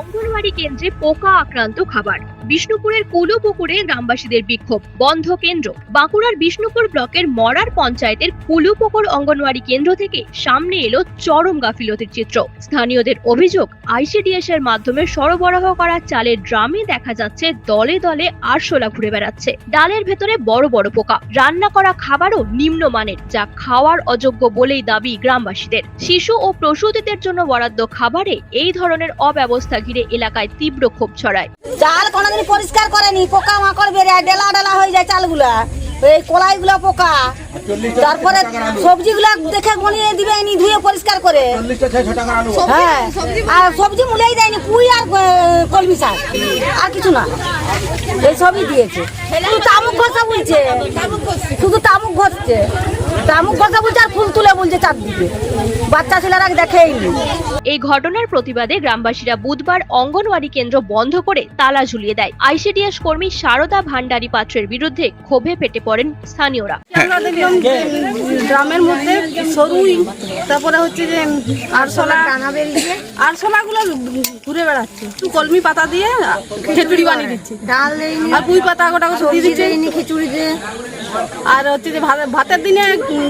অঙ্গনওয়াড়ি কেন্দ্রে পোকা আক্রান্ত খাবার। বিষ্ণুপুরের কুলু পুকুরে গ্রামবাসীদের বিক্ষোভ, বন্ধ কেন্দ্র। বাঁকুড়ার বিষ্ণুপুর ব্লকের মরার পঞ্চায়েতের কুলু পুকুর অঙ্গনওয়াড়ি কেন্দ্র থেকে সামনে এলো চরম গাফিলতির চিত্র। স্থানীয়দের অভিযোগ আইসিডিএস এর মাধ্যমে সরবরাহ করা চালের ড্রামে দেখা যাচ্ছে দলে দলে আরশোলা ঘুরে বেড়াচ্ছে। ডালের ভেতরে বড় বড় পোকা। রান্না করা খাবারও নিম্নমানের, যা খাওয়ার অযোগ্য বলেই দাবি গ্রামবাসীদের। শিশু ও প্রসূতিদের জন্য বরাদ্দ খাবারে এই ধরনের অব্যবস্থা ঘিরে এলাকায় তীব্র ক্ষোভ ছড়ায়। চাল কোনোদিন পরিষ্কার করেনি, পোকা মাকড় বেড়ে ডেলা ডেলা হয়ে যায় চালগুলা। এই কলাইগুলা পোকা। তারপরে সবজিগুলা দেখে গনিয়ে দিবে নি ধুয়ে পরিষ্কার করে। হ্যাঁ আর সবজি মুলেই দেয়নি, পুই আর কলমি শাক। আর কিছু না। এই সবই দিয়েছে। শুধু তামুক ঘষা বলছে। শুধু তামুক ঘষছে। বলছে আর ফুল তুলে বলছে চারদিকে বাচ্চা ছেলেরা এই ঘটনার প্রতিবাদে গ্রামবাসীরা বুধবার অঙ্গনওয়াড়ি কেন্দ্র বন্ধ করে তালা ঝুলিয়ে দেয়। আইসিডিএস কর্মী সারদা ভান্ডারী পাত্রের বিরুদ্ধে ক্ষোভে ফেটে পড়েন স্থানীয়রা। ড্রামের মধ্যে সরুই তারপরে হচ্ছে যে আরশোলা আরশোলা গুলো ঘুরে বেড়াচ্ছে। একটু কলমি পাতা দিয়ে খিচুড়ি বানিয়ে দিচ্ছে। ডাল আর পুঁই পাতা গোটা দিয়ে দিচ্ছে। খিচুড়ি দিয়ে। আর হচ্ছে যে ভাতের দিনে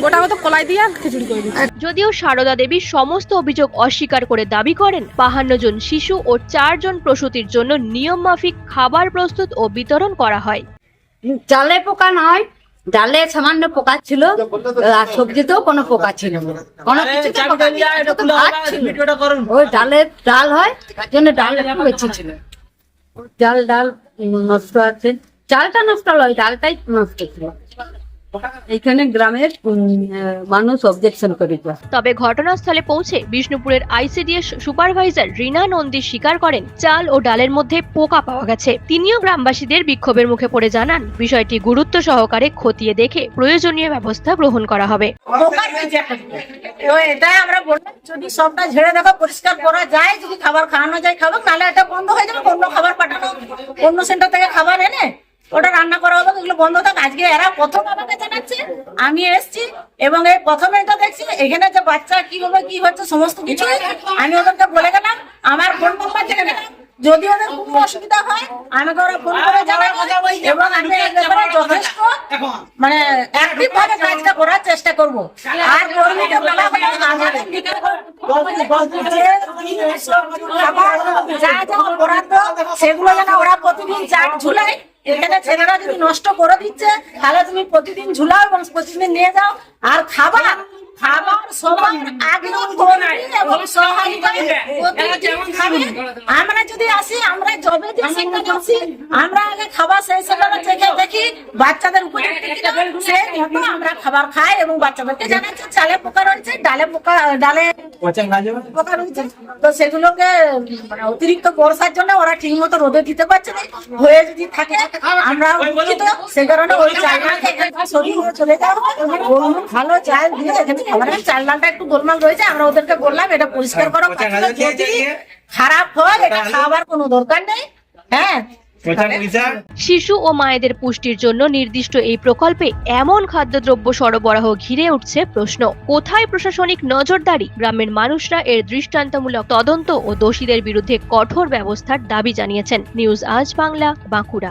গোটা গোটা কলাই দিয়ে খিচুড়ি করে যদিও সারদা দেবী সমস্ত অভিযোগ অস্বীকার করে দাবি করেন বাহান্ন জন শিশু ও চারজন প্রসূতির জন্য নিয়ম মাফিক খাবার প্রস্তুত ও বিতরণ করা হয়। চালে পোকা নয় ডালে সামান্য পোকা ছিল আর সবজিতেও কোনো পোকা ছিল না। কোনো। ওই ডালের ডাল হয় তার জন্য ডাল বেশি ছিল। ডাল ডাল নষ্ট আছে। চালটা নষ্ট নয় ডালটাই নষ্ট ছিল এইখানে গ্রামের মানুষ অবজেকশন করেছে। তবে ঘটনাস্থলে পৌঁছে বিষ্ণুপুরের আইসিডিএস সুপারভাইজার রিনা নন্দী স্বীকার করেন চাল ও ডালের মধ্যে পোকা পাওয়া গেছে। তিনিও গ্রামবাসীদের বিক্ষোভের মুখে পড়ে জানান বিষয়টি গুরুত্ব সহকারে খতিয়ে দেখে প্রয়োজনীয় ব্যবস্থা গ্রহণ করা হবে। এটাই আমরা বললাম যদি সবটা ঝেড়ে দেখো পরিষ্কার করা যায় যদি খাবার খাওয়ানো যায় খাব নাহলে এটা বন্ধ হয়ে যাবে অন্য খাবার পাঠানো অন্য সেন্টার থেকে খাবার এনে ওটা রান্না করা হবে এগুলো বন্ধ থাক আজকে এরা প্রথম আমাকে জানাচ্ছে আমি এসেছি এবং এই প্রথম এটা দেখছি এখানে যে বাচ্চা কি হবে কি হচ্ছে সমস্ত কিছু আমি ওদেরকে বলে গেলাম আমার ফোন যদি ওদের কোনো অসুবিধা হয় ওরা ফোন করে জানাব এবং আমি যথেষ্ট মানে অ্যাক্টিভ ভাবে কাজটা করার চেষ্টা করব আর হলো যে যা সেগুলো যেন ওরা প্রতিদিন চাট ঝুলায় এখানে ছেলেরা যদি নষ্ট করে দিচ্ছে তাহলে তুমি প্রতিদিন ঝুলাও এবং প্রতিদিন নিয়ে যাও আর খাবার খাবার সবার আগে। আমরা যদি আসি আমরা জবে যে সেন্টারে আসি আমরা আগে খাবার সেই সেন্টারে থেকে দেখি বাচ্চাদের উপযুক্ত সেই মতো আমরা খাবার খাই এবং বাচ্চাদেরকে জানাচ্ছি চালে পোকা রয়েছে ডালে পোকা ডালে পোকা রয়েছে। তো সেগুলোকে মানে অতিরিক্ত বর্ষার জন্য ওরা ঠিক মতো রোদে দিতে পারছে না। হয়ে যদি থাকে আমরা উচিত সে কারণে ওই সরিয়ে নিয়ে চলে যাও। ভালো চাল দিয়ে এখানে খাবারের চাল ডালটা একটু গোলমাল রয়েছে আমরা ওদেরকে বললাম এটা পরিষ্কার করো খারাপ হয় এটা খাওয়ার কোনো দরকার নেই। হ্যাঁ। শিশু ও মায়েদের পুষ্টির জন্য নির্দিষ্ট এই প্রকল্পে এমন খাদ্যদ্রব্য সরবরাহ ঘিরে উঠছে প্রশ্ন। কোথায় প্রশাসনিক নজরদারি? গ্রামের মানুষরা এর দৃষ্টান্তমূলক তদন্ত ও দোষীদের বিরুদ্ধে কঠোর ব্যবস্থার দাবি জানিয়েছেন। নিউজ আজ বাংলা বাঁকুড়া।